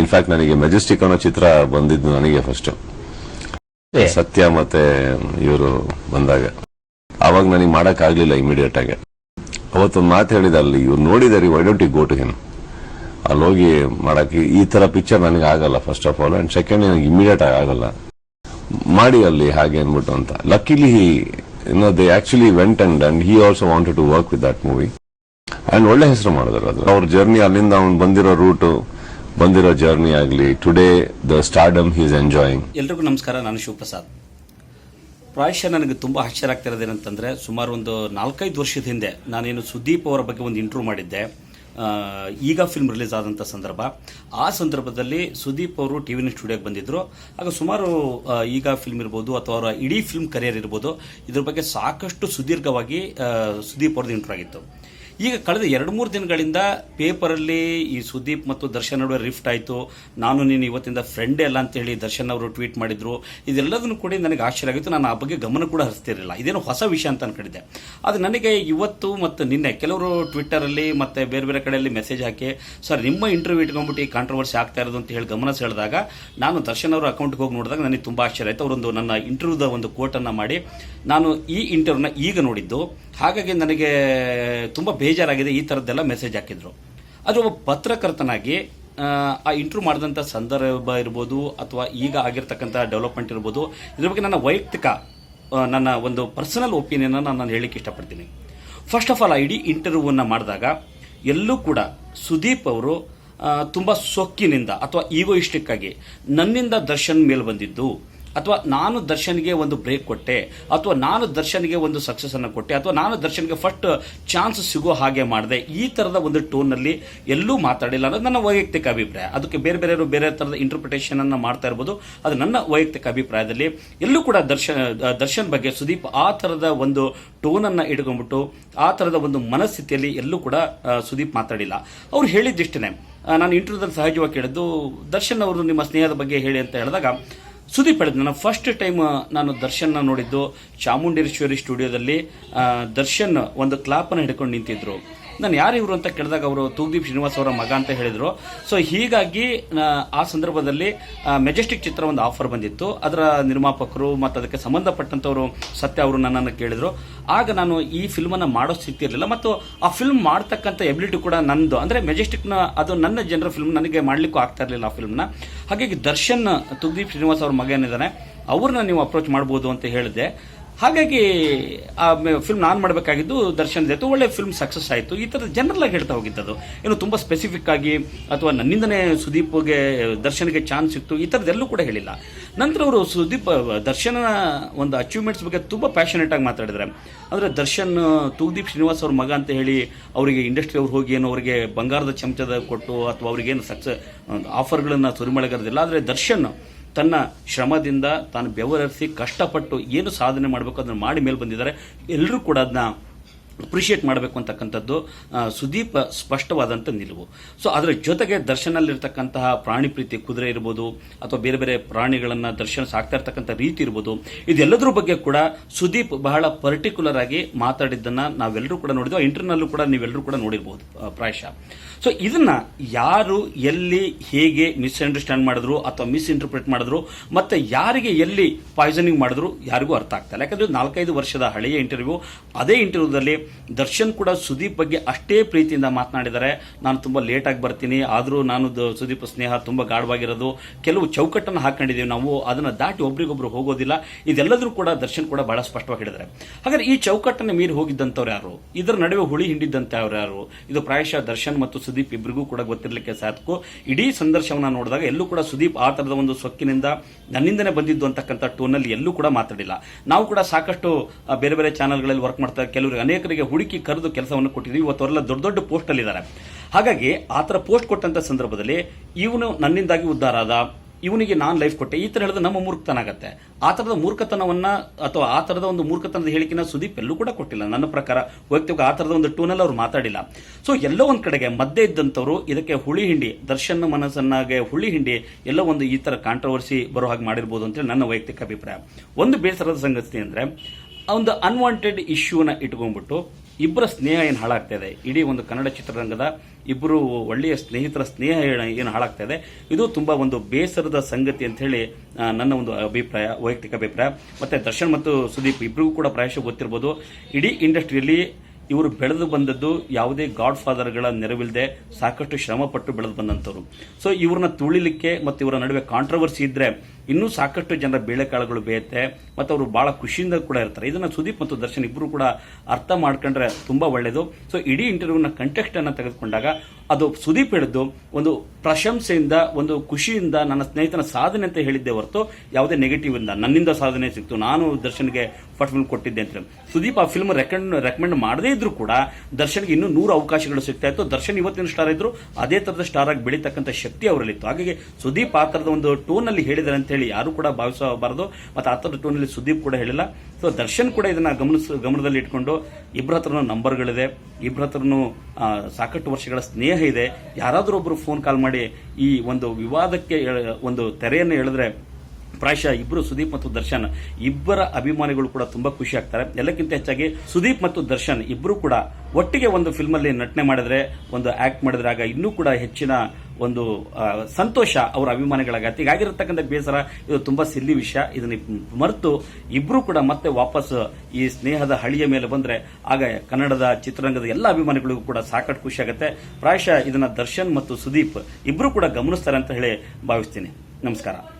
In fact ನನಗೆ Majestic ಅನ್ನೋ ಚಿತ್ರ ಬಂದಿದ್ದು ನನಗೆ ಫಸ್ಟ್ ಸತ್ಯ ಮತ್ತೆ ಇವರು ಬಂದಾಗ. ಅವಾಗ ನನಗೆ ಮಾಡಕ್ ಆಗ್ಲಿಲ್ಲ ಇಮಿಡಿಯೇಟ್ ಆಗಿ. ಅವತ್ತೊಂದು ಮಾತು ಹೇಳಿದ ಅಲ್ಲಿ ಇವ್ರು ನೋಡಿದಾರೆ why don't you go to him ಅಲ್ಲಿ ಹೋಗಿ ಮಾಡಕ್ಕೆ ಈ ತರ ಪಿಕ್ಚರ್ ನನಗೆ ಆಗಲ್ಲ first of all and second ನನಗೆ ಇಮಿಡಿಯೇಟ್ ಆಗಿ ಆಗಲ್ಲ. ಮಾಡಿ ಅಲ್ಲಿ ಹಾಗೆ ಅನ್ಬಿಟ್ಟು ಅಂತ. Luckily no they actually went and and he also wanted to work with that movie and ಒಳ್ಳೆ ಹೆಸರು ಮಾಡಿದ್ರು ಅದು. ಅವ್ರ ಜರ್ನಿ ಅಲ್ಲಿಂದ ಅವ್ನು ಬಂದಿರೋ ರೂಟ್ ಬಂದಿರೋ ಜರ್ನಿ ಆಗಲಿ today the stardom is enjoying ಎಲ್ರಿಗೂ ನಮಸ್ಕಾರ, ನಾನು ಶಿವಪ್ರಸಾದ್. ಪ್ರಾಯಶಃ ನನಗೆ ತುಂಬ ಆಶ್ಚರ್ಯ ಆಗ್ತಿರೋದೇನಂತಂದರೆ ಸುಮಾರು ಒಂದು ನಾಲ್ಕೈದು ವರ್ಷದ ಹಿಂದೆ ನಾನೇನು ಸುದೀಪ್ ಅವರ ಬಗ್ಗೆ ಒಂದು ಇಂಟ್ರ್ಯೂ ಮಾಡಿದ್ದೆ. ಈಗ ಫಿಲ್ಮ್ ರಿಲೀಸ್ ಆದಂಥ ಸಂದರ್ಭ. ಆ ಸಂದರ್ಭದಲ್ಲಿ ಸುದೀಪ್ ಅವರು ಟಿ ವಿ ಸ್ಟುಡಿಯೋಗೆ ಬಂದಿದ್ದರು ಆಗ ಸುಮಾರು ಈಗ ಫಿಲ್ಮ್ ಇರ್ಬೋದು ಅಥವಾ ಅವರ ಇಡೀ ಫಿಲ್ಮ್ ಕರಿಯರ್ ಇರ್ಬೋದು, ಇದ್ರ ಬಗ್ಗೆ ಸಾಕಷ್ಟು ಸುದೀರ್ಘವಾಗಿ ಸುದೀಪ್ ಅವ್ರದ್ದು ಇಂಟ್ರ್ಯೂ ಆಗಿತ್ತು. ಈಗ ಕಳೆದ ಎರಡು ಮೂರು ದಿನಗಳಿಂದ ಪೇಪರಲ್ಲಿ ಈ ಸುದೀಪ್ ಮತ್ತು ದರ್ಶನ್ ನಡುವೆ ರಿಫ್ಟ್ ಆಯಿತು. ನಾನು, ನೀನು ಇವತ್ತಿಂದ ಫ್ರೆಂಡೇ ಅಲ್ಲ ಅಂತ ಹೇಳಿ ದರ್ಶನ್ ಅವರು ಟ್ವೀಟ್ ಮಾಡಿದ್ರು. ಇದೆಲ್ಲದನ್ನು ಕೂಡ ನನಗೆ ಆಶ್ಚರ್ಯ ಆಗಿತ್ತು. ನಾನು ಆ ಬಗ್ಗೆ ಗಮನ ಕೂಡ ಹರಿಸ್ತಿರಲಿಲ್ಲ. ಇದೇನು ಹೊಸ ವಿಷಯ ಅಂತ ಅನ್ಕೊಂಡಿದ್ದೆ. ಅದು ನನಗೆ ಇವತ್ತು ಮತ್ತು ನಿನ್ನೆ ಕೆಲವರು ಟ್ವಿಟ್ಟರಲ್ಲಿ ಮತ್ತು ಬೇರೆ ಬೇರೆ ಕಡೆಯಲ್ಲಿ ಮೆಸೇಜ್ ಹಾಕಿ, ಸರ್, ನಿಮ್ಮ ಇಂಟರ್ವ್ಯೂ ಇಟ್ಕೊಂಡ್ಬಿಟ್ಟು ಈ ಕಾಂಟ್ರವರ್ಸಿ ಆಗ್ತಾ ಇರೋದು ಅಂತ ಹೇಳಿ ಗಮನ ಸೆಳೆದಾಗ ನಾನು ದರ್ಶನ್ ಅವರ ಅಕೌಂಟ್ಗೆ ಹೋಗಿ ನೋಡಿದಾಗ ನನಗೆ ತುಂಬ ಆಶ್ಚರ್ಯ ಆಯಿತು. ಅವರೊಂದು ನನ್ನ ಇಂಟರ್ವ್ಯೂದ ಒಂದು ಕೋಟನ್ನು ಮಾಡಿ, ನಾನು ಈ ಇಂಟರ್ವ್ಯೂನ ಈಗ ನೋಡಿದ್ದು ಹಾಗಾಗಿ ನನಗೆ ತುಂಬ ಬೇಜಾರಾಗಿದೆ ಈ ಥರದ್ದೆಲ್ಲ ಮೆಸೇಜ್ ಹಾಕಿದ್ರು. ಆದರೆ ಒಬ್ಬ ಪತ್ರಕರ್ತನಾಗಿ ಆ, ಇಂಟ್ರೂ ಮಾಡಿದಂಥ ಸಂದರ್ಭ ಇರ್ಬೋದು ಅಥವಾ ಈಗ ಆಗಿರ್ತಕ್ಕಂಥ ಡೆವಲಪ್ಮೆಂಟ್ ಇರ್ಬೋದು ಇದ್ರ ಬಗ್ಗೆ ನನ್ನ ವೈಯಕ್ತಿಕ ನನ್ನ ಒಂದು ಪರ್ಸನಲ್ ಒಪಿನಿಯನ್ನ ನಾನು ಹೇಳಲಿಕ್ಕೆ ಇಷ್ಟಪಡ್ತೀನಿ. ಫಸ್ಟ್ ಆಫ್ ಆಲ್ ಆ ಇಡೀ ಇಂಟರ್ವ್ಯೂವನ್ನು ಮಾಡಿದಾಗ ಎಲ್ಲೂ ಕೂಡ ಸುದೀಪ್ ಅವರು ತುಂಬ ಸೊಕ್ಕಿನಿಂದ ಅಥವಾ ಈಗೋಯಿಸ್ಟಿಕ್ ಆಗಿ ನನ್ನಿಂದ ದರ್ಶನ್ ಮೇಲೆ ಬಂದಿದ್ದು ಅಥವಾ ನಾನು ದರ್ಶನ್ಗೆ ಒಂದು ಬ್ರೇಕ್ ಕೊಟ್ಟೆ, ಅಥವಾ ನಾನು ದರ್ಶನ್ಗೆ ಒಂದು ಸಕ್ಸಸ್ ಅನ್ನು ಕೊಟ್ಟೆ, ಅಥವಾ ನಾನು ದರ್ಶನ್ಗೆ ಫಸ್ಟ್ ಚಾನ್ಸ್ ಸಿಗೋ ಹಾಗೆ ಮಾಡಿದೆ, ಈ ಥರದ ಒಂದು ಟೋನ್ನಲ್ಲಿ ಎಲ್ಲೂ ಮಾತಾಡಿಲ್ಲ ಅನ್ನೋದು ನನ್ನ ವೈಯಕ್ತಿಕ ಅಭಿಪ್ರಾಯ. ಅದಕ್ಕೆ ಬೇರೆ ಬೇರೆಯವರು ಬೇರೆ ಥರದ ಇಂಟರ್ಪ್ರಿಟೇಷನ್ ಅನ್ನು ಮಾಡ್ತಾ ಇರ್ಬೋದು. ಅದು ನನ್ನ ವೈಯಕ್ತಿಕ ಅಭಿಪ್ರಾಯದಲ್ಲಿ. ಎಲ್ಲೂ ಕೂಡ ದರ್ಶನ್ ದರ್ಶನ್ ಬಗ್ಗೆ ಸುದೀಪ್ ಆ ಥರದ ಒಂದು ಟೋನನ್ನು ಇಟ್ಕೊಂಡ್ಬಿಟ್ಟು ಆ ಥರದ ಒಂದು ಮನಸ್ಥಿತಿಯಲ್ಲಿ ಎಲ್ಲೂ ಕೂಡ ಸುದೀಪ್ ಮಾತಾಡಿಲ್ಲ. ಅವ್ರು ಹೇಳಿದ್ದಿಷ್ಟೇ ನಾನು ಇಂಟರ್ವ್ಯೂದಲ್ಲಿ ಸಹಜವಾಗಿ ಕೇಳಿದ್ದು ದರ್ಶನ್ ಅವರು ನಿಮ್ಮ ಸ್ನೇಹದ ಬಗ್ಗೆ ಹೇಳಿ ಅಂತ ಹೇಳಿದಾಗ ಸುದೀಪ್ ಹೇಳಿದ್ ನಾನು ಫಸ್ಟ್ ಟೈಮ್ ನಾನು ದರ್ಶನ್ ನೋಡಿದ್ದು ಚಾಮುಂಡೇಶ್ವರಿ ಸ್ಟುಡಿಯೋದಲ್ಲಿ ದರ್ಶನ್ ಒಂದು ಕ್ಲಾಪನ್ನು ಹಿಡ್ಕೊಂಡು ನಿಂತಿದ್ರು. ನಾನು ಯಾರು ಇವರು ಅಂತ ಕೇಳಿದಾಗ ಅವರು ತೂಗ್ದೀಪ್ ಶ್ರೀನಿವಾಸ್ ಅವರ ಮಗ ಅಂತ ಹೇಳಿದರು. ಸೊ ಹೀಗಾಗಿ ಆ, ಸಂದರ್ಭದಲ್ಲಿ ಮೆಜೆಸ್ಟಿಕ್ ಚಿತ್ರ ಒಂದು ಆಫರ್ ಬಂದಿತ್ತು. ಅದರ ನಿರ್ಮಾಪಕರು ಮತ್ತು ಅದಕ್ಕೆ ಸಂಬಂಧಪಟ್ಟಂಥವರು ಸತ್ಯ ಅವರು ನನ್ನನ್ನು ಕೇಳಿದ್ರು. ಆಗ ನಾನು ಈ ಫಿಲ್ಮನ್ನು ಮಾಡೋ ಸ್ಥಿತಿ ಇರಲಿಲ್ಲ. ಮತ್ತು ಆ ಫಿಲ್ಮ್ ಮಾಡ್ತಕ್ಕಂಥ ಎಬಿಲಿಟಿ ಕೂಡ ನಂದು. ಅಂದರೆ ಮೆಜೆಸ್ಟಿಕ್ನ ಅದು ನನ್ನ ಜನರ ಫಿಲ್ಮ್ ನನಗೆ ಮಾಡಲಿಕ್ಕೂ ಆಗ್ತಾ ಇರಲಿಲ್ಲ ಆ ಫಿಲ್ಮ್ನ ಹಾಗಾಗಿ ದರ್ಶನ್ ತುಗ್ದೀಪ್ ಶ್ರೀನಿವಾಸ್ ಅವ್ರ ಮಗ ಏನಿದ್ದಾನೆ ಅವ್ರನ್ನ ನೀವು ಅಪ್ರೋಚ್ ಮಾಡ್ಬೋದು ಅಂತ ಹೇಳಿದೆ ಹಾಗಾಗಿ ಆ ಫಿಲ್ಮ್ ನಾನು ಮಾಡಬೇಕಾಗಿದ್ದು ದರ್ಶನ್ ಜೊತೆ ಒಳ್ಳೆ ಫಿಲ್ಮ್ ಸಕ್ಸಸ್ ಆಯಿತು. ಈ ಥರ ಜನರಲ್ ಆಗಿ ಹೇಳ್ತಾ ಹೋಗಿದ್ದದು. ಏನು ತುಂಬ ಸ್ಪೆಸಿಫಿಕ್ ಆಗಿ ಅಥವಾ ನನ್ನಿಂದನೇ ಸುದೀಪ್ಗೆ, ದರ್ಶನ್ಗೆ ಚಾನ್ಸ್ ಇತ್ತು. ಈ ಥರದ್ದೆಲ್ಲೂ ಕೂಡ ಹೇಳಿಲ್ಲ. ನಂತರ ಅವರು ಸುದೀಪ್ ದರ್ಶನ ಒಂದು ಅಚೀವ್ಮೆಂಟ್ಸ್ ಬಗ್ಗೆ ತುಂಬ ಪ್ಯಾಷನೇಟ್ ಆಗಿ ಮಾತಾಡಿದ್ರೆ. ಅಂದರೆ ದರ್ಶನ್, ತೂಗ್ದೀಪ್ ಶ್ರೀನಿವಾಸ್ ಅವ್ರ ಮಗ ಅಂತ ಹೇಳಿ ಅವರಿಗೆ ಇಂಡಸ್ಟ್ರಿ ಅವ್ರು ಹೋಗಿ ಏನು ಅವರಿಗೆ ಬಂಗಾರದ ಚಮಚದ ಕೊಟ್ಟು ಅಥವಾ ಅವ್ರಿಗೇನು ಸಕ್ಸಸ್ ಆಫರ್ಗಳನ್ನು ಸುರಿಮಳೆಗರದಿಲ್ಲ. ಆದರೆ ದರ್ಶನ್ ತನ್ನ ಶ್ರಮದಿಂದ ತಾನು ಬೆವರರಿಸಿ ಕಷ್ಟಪಟ್ಟು ಏನು ಸಾಧನೆ ಮಾಡಬೇಕು ಅದನ್ನು ಮಾಡಿ ಮೇಲೆ ಬಂದಿದ್ದಾರೆ ಎಲ್ಲರೂ ಕೂಡ ಅದನ್ನ ಅಪ್ರಿಷಿಯೇಟ್ ಮಾಡಬೇಕು ಅಂತಕ್ಕಂಥದ್ದು ಸುದೀಪ್ ಸ್ಪಷ್ಟವಾದಂಥ ನಿಲುವು. ಸೊ ಅದರ ಜೊತೆಗೆ ದರ್ಶನಲ್ಲಿರ್ತಕ್ಕಂತಹ ಪ್ರಾಣಿ ಪ್ರೀತಿ, ಕುದುರೆ ಇರ್ಬೋದು, ಅಥವಾ ಬೇರೆ ಬೇರೆ ಪ್ರಾಣಿಗಳನ್ನು ದರ್ಶನ ಸಾಕ್ತಾ ಇರ್ತಕ್ಕಂಥ ರೀತಿ ಇರ್ಬೋದು, ಇದೆಲ್ಲದರ ಬಗ್ಗೆ ಕೂಡ ಸುದೀಪ್ ಬಹಳ ಪರ್ಟಿಕ್ಯುಲರ್ ಆಗಿ ಮಾತಾಡಿದ್ದನ್ನು ನಾವೆಲ್ಲರೂ ಕೂಡ ನೋಡಿದ್ವಿ ಇಂಟರ್ನಲ್ಲೂ ಕೂಡ ನೀವೆಲ್ಲರೂ ಕೂಡ ನೋಡಿರ್ಬೋದು ಪ್ರಾಯಶಃ. ಸೊ ಇದನ್ನು ಯಾರು ಎಲ್ಲಿ ಹೇಗೆ ಮಿಸ್ಅಂಡರ್ಸ್ಟ್ಯಾಂಡ್ ಮಾಡಿದ್ರು ಅಥವಾ ಮಿಸ್ಇಂಟರ್ಪ್ರಿಟ್ ಮಾಡಿದ್ರು, ಮತ್ತು ಯಾರಿಗೆ ಎಲ್ಲಿ ಪಾಯ್ಸನಿಂಗ್ ಮಾಡಿದ್ರು, ಯಾರಿಗೂ ಅರ್ಥ ಆಗ್ತಾ ಇಲ್ಲ. ಯಾಕಂದರೆ ನಾಲ್ಕೈದು ವರ್ಷದ ಹಳೆಯ ಇಂಟರ್ವ್ಯೂ ಅದೇ ಇಂಟರ್ವ್ಯೂದಲ್ಲಿ ದರ್ಶನ್ ಕೂಡ ಸುದೀಪ್ ಬಗ್ಗೆ ಅಷ್ಟೇ ಪ್ರೀತಿಯಿಂದ ಮಾತನಾಡಿದ್ದಾರೆ. ನಾನು ತುಂಬ ಲೇಟಾಗಿ ಬರ್ತೀನಿ. ಆದರೂ ನಾನು ಸುದೀಪ್ ಸ್ನೇಹ ತುಂಬ ಗಾಢವಾಗಿರೋದು. ಕೆಲವು ಚೌಕಟ್ಟನ್ನು ಹಾಕೊಂಡಿದ್ದೀವಿ ನಾವು. ಅದನ್ನು ದಾಟಿ ಒಬ್ರಿಗೊಬ್ರು ಹೋಗೋದಿಲ್ಲ. ಇದೆಲ್ಲದರೂ ಕೂಡ ದರ್ಶನ್ ಕೂಡ ಬಹಳ ಸ್ಪಷ್ಟವಾಗಿ ಹೇಳಿದ್ದಾರೆ. ಹಾಗಾದ್ರೆ ಈ ಚೌಕಟ್ಟನ್ನು ಮೀರಿ ಹೋಗಿದ್ದಂಥವ್ರು ಯಾರು? ಇದರ ನಡುವೆ ಹುಳಿ ಹಿಂಡಿದ್ದಂಥವ್ರು ಯಾರು? ಇದು ಪ್ರಾಯಶಃ ದರ್ಶನ್ ಮತ್ತು ಸುದೀಪ್ ಇಬ್ಬರಿಗೂ ಕೂಡ ಗೊತ್ತಿರಲಿಕ್ಕೆ ಸಾಕು ಇಡೀ ಸಂದರ್ಶನವನ್ನು ನೋಡಿದಾಗ ಎಲ್ಲೂ ಕೂಡ ಸುದೀಪ್ ಆ ಥರದ ಒಂದು ಸೊಕ್ಕಿನಿಂದ ನನ್ನಿಂದನೇ ಬಂದಿದ್ದು ಅಂತಕ್ಕಂಥ ಟೋನಲ್ಲಿ ಎಲ್ಲೂ ಕೂಡ ಮಾತಾಡಿಲ್ಲ. ನಾವು ಕೂಡ ಸಾಕಷ್ಟು ಬೇರೆ ಬೇರೆ ಚಾನಲ್ಗಳಲ್ಲಿ ವರ್ಕ್ ಮಾಡ್ತಾರೆ ಕೆಲವರಿಗೆ, ಅನೇಕರಿಗೆ ಹುಡುಕಿ ಕರೆದು ಕೆಲಸವನ್ನು ಕೊಟ್ಟಿದ್ದೀವಿ. ಇವತ್ತು ಅವರೆಲ್ಲ ದೊಡ್ಡ ದೊಡ್ಡ ಪೋಸ್ಟಲ್ಲಿದ್ದಾರೆ. ಹಾಗಾಗಿ ಆ ಥರ ಪೋಸ್ಟ್ ಕೊಟ್ಟಂಥ ಸಂದರ್ಭದಲ್ಲಿ ಇವನು ನನ್ನಿಂದಾಗಿ ಉದ್ಧಾರ ಆದ. ಇವನಿಗೆ ನಾನು ಲೈಫ್ ಕೊಟ್ಟೆ. ಈ ಥರ ಹೇಳಿದ್ರೆ ನಮ್ಮ ಮೂರ್ಖತನ ಆಗತ್ತೆ. ಆ ಥರದ ಮೂರ್ಖತನವನ್ನ ಅಥವಾ ಆ ಥರದ ಒಂದು ಮೂರ್ಖತನದ ಹೇಳಿಕೆನ ಸುದೀಪ್ ಎಲ್ಲೂ ಕೂಡ ಕೊಟ್ಟಿಲ್ಲ. ನನ್ನ ಪ್ರಕಾರ ವೈಯಕ್ತಿಕ ಆ ಥರದ ಒಂದು ಟೂನಲ್ಲಿ ಅವ್ರು ಮಾತಾಡಿಲ್ಲ. ಸೊ ಎಲ್ಲೋ ಒಂದು ಕಡೆಗೆ ಮಧ್ಯೆ ಇದ್ದಂಥವ್ರು ಇದಕ್ಕೆ ಹುಳಿ ಹಿಂಡಿ, ದರ್ಶನ್ ಮನಸ್ಸನ್ನಾಗೆ ಹುಳಿ ಹಿಂಡಿ ಎಲ್ಲೋ ಒಂದು ಈ ಥರ ಕಾಂಟ್ರವರ್ಸಿ ಬರೋ ಹಾಗೆ ಮಾಡಿರ್ಬೋದು ಅಂತೇಳಿ ನನ್ನ ವೈಯಕ್ತಿಕ ಅಭಿಪ್ರಾಯ. ಒಂದು ಬೇಸರದ ಸಂಗತಿ ಅಂದರೆ ಒಂದು ಅನ್ವಾಂಟೆಡ್ ಇಶ್ಯೂನ ಇಟ್ಕೊಂಡ್ಬಿಟ್ಟು ಇಬ್ಬರ ಸ್ನೇಹ ಏನು ಹಾಳಾಗ್ತಾ ಇದೆ? ಇಡೀ ಒಂದು ಕನ್ನಡ ಚಿತ್ರರಂಗದ ಇಬ್ಬರು ಒಳ್ಳೆಯ ಸ್ನೇಹಿತರ ಸ್ನೇಹ ಏನು ಹಾಳಾಗ್ತಾ ಇದೆ? ಇದು ತುಂಬಾ ಒಂದು ಬೇಸರದ ಸಂಗತಿ ಅಂತ ಹೇಳಿ ನನ್ನ ಒಂದು ಅಭಿಪ್ರಾಯ, ವೈಯಕ್ತಿಕ ಅಭಿಪ್ರಾಯ. ಮತ್ತೆ ದರ್ಶನ್ ಮತ್ತು ಸುದೀಪ್ ಇಬ್ಬರಿಗೂ ಕೂಡ ಪ್ರಾಯಶಃ ಗೊತ್ತಿರ್ಬೋದು. ಇಡೀ ಇಂಡಸ್ಟ್ರಿಯಲ್ಲಿ ಇವರು ಬೆಳೆದು ಬಂದದ್ದು ಯಾವುದೇ ಗಾಡ್ ಫಾದರ್ಗಳ ನೆರವಿಲ್ಲದೆ ಸಾಕಷ್ಟು ಶ್ರಮಪಟ್ಟು ಬೆಳೆದು ಬಂದಂಥವ್ರು. ಸೊ ಇವ್ರನ್ನ ತುಳಿಲಿಕ್ಕೆ ಮತ್ತು ಇವರ ನಡುವೆ ಕಾಂಟ್ರವರ್ಸಿ ಇದ್ರೆ ಇನ್ನೂ ಸಾಕಷ್ಟು ಜನರ ಬೇಳೆಕಾಳುಗಳು ಬೇಯುತ್ತೆ, ಮತ್ತು ಅವರು ಬಹಳ ಖುಷಿಯಿಂದ ಕೂಡ ಇರ್ತಾರೆ. ಇದನ್ನ ಸುದೀಪ್ ಮತ್ತು ದರ್ಶನ್ ಇಬ್ಬರು ಕೂಡ ಅರ್ಥ ಮಾಡ್ಕೊಂಡ್ರೆ ತುಂಬಾ ಒಳ್ಳೆಯದು ಸೊ ಇಡೀ ಇಂಟರ್ವ್ಯೂನ ಕಂಟೆಕ್ಸ್ಟ್ ಅನ್ನ ತೆಗೆದುಕೊಂಡಾಗ ಅದು ಸುದೀಪ್ ಹೇಳಿದ್ದು ಒಂದು ಪ್ರಶಂಸೆಯಿಂದ, ಒಂದು ಖುಷಿಯಿಂದ, ನನ್ನ ಸ್ನೇಹಿತನ ಸಾಧನೆ ಅಂತ ಹೇಳಿದ್ದೆ ಹೊರತು ಯಾವುದೇ ನೆಗೆಟಿವ್ ಇಂದ ನನ್ನಿಂದ ಸಾಧನೆ ಸಿಕ್ತು. ನಾನು ದರ್ಶನ್ಗೆ ಫಸ್ಟ್ ಫಿಲ್ಮ್ ಕೊಟ್ಟಿದ್ದೆ ಅಂತ ಸುದೀಪ್ ಆ ಫಿಲ್ಮ್ ರೆಕಮೆಂಡ್ ರೆಕಮೆಂಡ್ ಮಾಡದೇ ಇದ್ರು ಕೂಡ ದರ್ಶನ್ಗೆ ಇನ್ನೂ ನೂರು ಅವಕಾಶಗಳು ಸಿಗ್ತಾ ಇತ್ತು. ದರ್ಶನ್ ಇವತ್ತಿನ ಸ್ಟಾರ್ ಇದ್ರು. ಅದೇ ತರದ ಸ್ಟಾರ್ ಆಗಿ ಬೆಳೀತಕ್ಕಂಥ ಶಕ್ತಿ ಅವರಲ್ಲಿತ್ತು. ಹಾಗಾಗಿ ಸುದೀಪ್ ಆ ತರದ ಒಂದು ಟೋನ್ ಅಲ್ಲಿ ಹೇಳಿದ್ದಾರೆ ಅಂತ ಹೇಳಿ ಯಾರು ಕೂಡ ಭಾವಿಸಬಾರದು. ಮತ್ತೆ ಆ ಥರ ಟೋನಲ್ಲಿ ಸುದೀಪ್ ಕೂಡ ಹೇಳಿಲ್ಲ. ಸೊ ದರ್ಶನ್ ಕೂಡ ಇದನ್ನ ಗಮನಿಸ, ಗಮನದಲ್ಲಿ ಇಟ್ಕೊಂಡು ಇಬ್ಬರ ಹತ್ರನೂ ನಂಬರ್ಗಳಿದೆ. ಇಬ್ಬರ ಹತ್ರನೂ ಸಾಕಷ್ಟು ವರ್ಷಗಳ ಸ್ನೇಹ ಇದೆ. ಯಾರಾದರೂ ಒಬ್ಬರು ಫೋನ್ ಕಾಲ್ ಮಾಡಿ ಈ ಒಂದು ವಿವಾದಕ್ಕೆ ಒಂದು ತೆರೆಯನ್ನು ಎಳೆದ್ರೆ ಪ್ರಾಯಶಃ ಇಬ್ಬರು ಸುದೀಪ್ ಮತ್ತು ದರ್ಶನ್ ಇಬ್ಬರ ಅಭಿಮಾನಿಗಳು ಕೂಡ ತುಂಬಾ ಖುಷಿ ಆಗ್ತಾರೆ. ಎಲ್ಲಕ್ಕಿಂತ ಹೆಚ್ಚಾಗಿ ಸುದೀಪ್ ಮತ್ತು ದರ್ಶನ್ ಇಬ್ಬರು ಕೂಡ ಒಟ್ಟಿಗೆ ಒಂದು ಫಿಲ್ಮಲ್ಲಿ ನಟನೆ ಮಾಡಿದ್ರೆ, ಒಂದು ಆಕ್ಟ್ ಮಾಡಿದ್ರೆ ಆಗ ಇನ್ನೂ ಕೂಡ ಹೆಚ್ಚಿನ ಒಂದು ಸಂತೋಷ ಅವರ ಅಭಿಮಾನಿಗಳಾಗತ್ತೆ ಹೀಗಾಗಿರತಕ್ಕಂಥ ಬೇಸರ, ಇದು ತುಂಬಾ ಸಿಲ್ಲಿ ವಿಷಯ. ಇದನ್ನ ಮರೆತು ಇಬ್ರು ಕೂಡ ಮತ್ತೆ ವಾಪಸ್ ಈ ಸ್ನೇಹದ ಹಳಿಯ ಮೇಲೆ ಬಂದ್ರೆ ಆಗ ಕನ್ನಡದ ಚಿತ್ರರಂಗದ ಎಲ್ಲ ಅಭಿಮಾನಿಗಳಿಗೂ ಕೂಡ ಸಾಕಷ್ಟು ಖುಷಿ ಆಗುತ್ತೆ. ಪ್ರಾಯಶಃ ಇದನ್ನ ದರ್ಶನ್ ಮತ್ತು ಸುದೀಪ್ ಇಬ್ರು ಕೂಡ ಗಮನಿಸ್ತಾರೆ ಅಂತ ಹೇಳಿ ಭಾವಿಸ್ತೀನಿ. ನಮಸ್ಕಾರ.